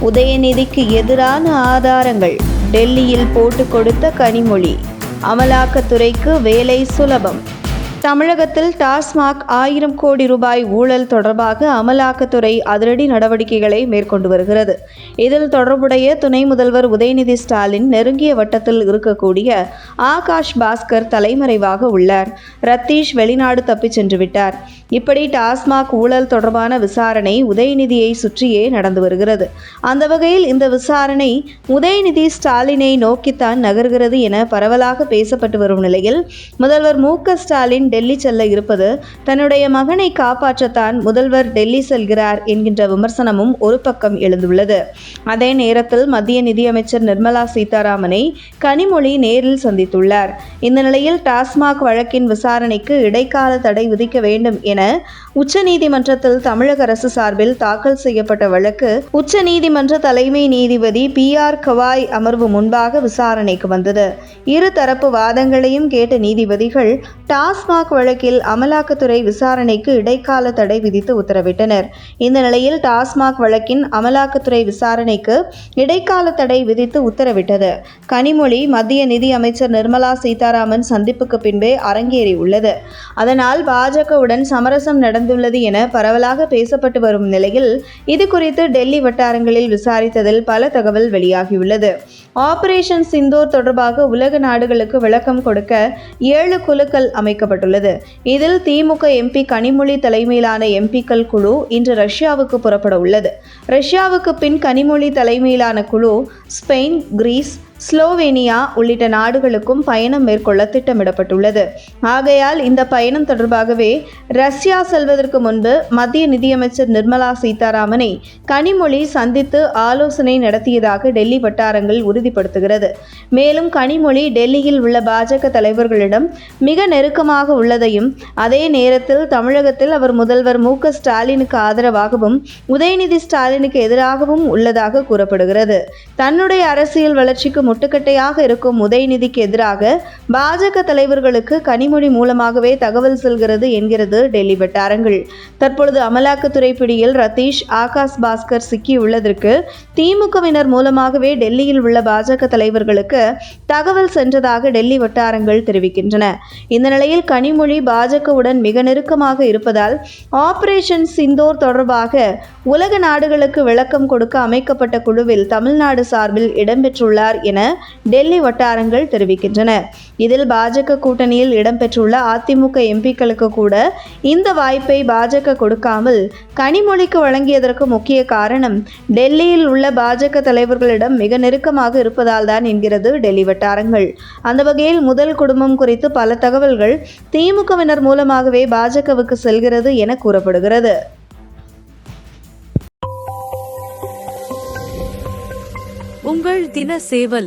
உதயநிதிக்கு எதிரான ஆதாரங்கள். டெல்லியில் போட்டு கொடுத்த கனிமொழி அமலாக்கத்துறைக்கு வேலை சுலபம். தமிழகத்தில் டாஸ்மாக் ஆயிரம் கோடி ரூபாய் ஊழல் தொடர்பாக அமலாக்கத்துறை அதிரடி நடவடிக்கைகளை மேற்கொண்டு வருகிறது. இதில் தொடர்புடைய துணை முதல்வர் உதயநிதி ஸ்டாலின் நெருங்கிய வட்டத்தில் இருக்கக்கூடிய ஆகாஷ் பாஸ்கர் தலைமறைவாக உள்ளார். ரத்தீஷ் வெளிநாடு தப்பிச் சென்று விட்டார். இப்படி டாஸ்மாக் ஊழல் தொடர்பான விசாரணை உதயநிதியை சுற்றியே நடந்து வருகிறது. அந்த வகையில் இந்த விசாரணை உதயநிதி ஸ்டாலினை நோக்கித்தான் நகர்கிறது என பரவலாக பேசப்பட்டு வரும் நிலையில் முதல்வர் மு ஸ்டாலின் டெல்லி செல்ல இருப்பது தன்னுடைய மகனை காப்பாற்றத்தான் முதல்வர் டெல்லி செல்கிறார் என்கின்ற விமர்சனமும் ஒரு பக்கம் எழுந்துள்ளது. அதே நேரத்தில் மத்திய நிதியமைச்சர் நிர்மலா சீதாராமனை கனிமொழி நேரில் சந்தித்துள்ளார். இந்த நிலையில் டாஸ்மாக் வழக்கின் விசாரணைக்கு இடைக்கால தடை விதிக்க வேண்டும் என உச்சநீதிமன்றத்தில் தமிழக அரசு சார்பில் தாக்கல் செய்யப்பட்ட வழக்கு உச்சநீதிமன்ற தலைமை நீதிபதி பி ஆர் கவாய் அமர்வு முன்பாக விசாரணைக்கு வந்தது. இரு தரப்பு வாதங்களையும் கேட்ட நீதிபதிகள் டாஸ்மாக் வழக்கில் அமலாக்கத்துறை விசாரணைக்கு இடைக்கால தடை விதித்து உத்தரவிட்டனர். இந்த நிலையில் டாஸ்மாக் வழக்கின் அமலாக்கத்துறை விசாரணைக்கு இடைக்கால தடை விதித்து உத்தரவிட்டது. கனிமொழி மத்திய நிதி அமைச்சர் நிர்மலா சீதாராமன் சந்திப்புக்கு பின்பே அரங்கேறியுள்ளது. அதனால் பாஜகவுடன் சமரசம் நடந்துள்ளது என பரவலாக பேசப்பட்டு வரும் நிலையில் இது குறித்து டெல்லி வட்டாரங்களில் விசாரித்ததில் பல தகவல் வெளியாகியுள்ளது. ஆபரேஷன் சிந்தூர் தொடர்பாக உலக நாடுகளுக்கு விளக்கம் கொடுக்க ஏழு குழுக்கள் அமைக்கப்பட்டுள்ளது. இதில் திமுக எம்பி கனிமொழி தலைமையிலான எம்பிக்கள் குழு இன்று ரஷ்யாவுக்கு புறப்பட உள்ளது. ரஷ்யாவுக்கு பின் கனிமொழி தலைமையிலான குழு ஸ்பெயின் கிரீஸ் ஸ்லோவேனியா உள்ளிட்ட நாடுகளுக்கும் பயணம் மேற்கொள்ள திட்டமிடப்பட்டுள்ளது. ஆகையால் இந்த பயணம் தொடர்பாகவே ரஷ்யா செல்வதற்கு முன்பு மத்திய நிதியமைச்சர் நிர்மலா சீதாராமனை கனிமொழி சந்தித்து ஆலோசனை நடத்தியதாக டெல்லி வட்டாரங்கள் உறுதிப்படுத்துகிறது. மேலும் கனிமொழி டெல்லியில் உள்ள பாஜக தலைவர்களிடம் மிக நெருக்கமாக உள்ளதையும் அதே நேரத்தில் தமிழகத்தில் அவர் முதல்வர் மு. க. ஸ்டாலினுக்கு ஆதரவாகவும் உதயநிதி ஸ்டாலினுக்கு எதிராகவும் உள்ளதாக கூறப்படுகிறது. தன்னுடைய அரசியல் வளர்ச்சிக்கு முட்டுக்கட்டையாக இருக்கும் உதயநிதிக்கு எதிராக பாஜக தலைவர்களுக்கு கனிமொழி மூலமாகவே தகவல் செல்கிறது என்கிறது டெல்லி வட்டாரங்கள். தற்பொழுது அமலாக்கத்துறை பிடியில் ரதீஷ் ஆகாஷ் பாஸ்கர் சிக்கியுள்ளதற்கு திமுகவினர் மூலமாகவே டெல்லியில் உள்ள பாஜக தலைவர்களுக்கு தகவல் சென்றதாக டெல்லி வட்டாரங்கள் தெரிவிக்கின்றன. இந்த நிலையில் கனிமொழி பாஜகவுடன் மிக நெருக்கமாக இருப்பதால் ஆபரேஷன் சிந்தோர் தொடர்பாக உலக நாடுகளுக்கு விளக்கம் கொடுக்க அமைக்கப்பட்ட குழுவில் தமிழ்நாடு சார்பில் இடம்பெற்றுள்ளார் என டெல்லி வட்டாரங்கள் தெரிவிக்கின்றன. இதில் பாஜக கூட்டணியில் இடம்பெற்றுள்ள அதிமுக எம்பிக்களுக்கு கூட இந்த வாய்ப்பை பாஜக கொடுக்காமல் கனிமொழிக்கு வழங்கியதற்கு முக்கிய காரணம் டெல்லியில் உள்ள பாஜக தலைவர்களிடம் மிக நெருக்கமாக இருப்பதால் தான் என்கிறது டெல்லி வட்டாரங்கள். அந்த வகையில் முதல் குடும்பம் குறித்து பல தகவல்கள் திமுகவினர் மூலமாகவே பாஜகவுக்கு செல்கிறது என கூறப்படுகிறது. உங்கள் தின சேவல்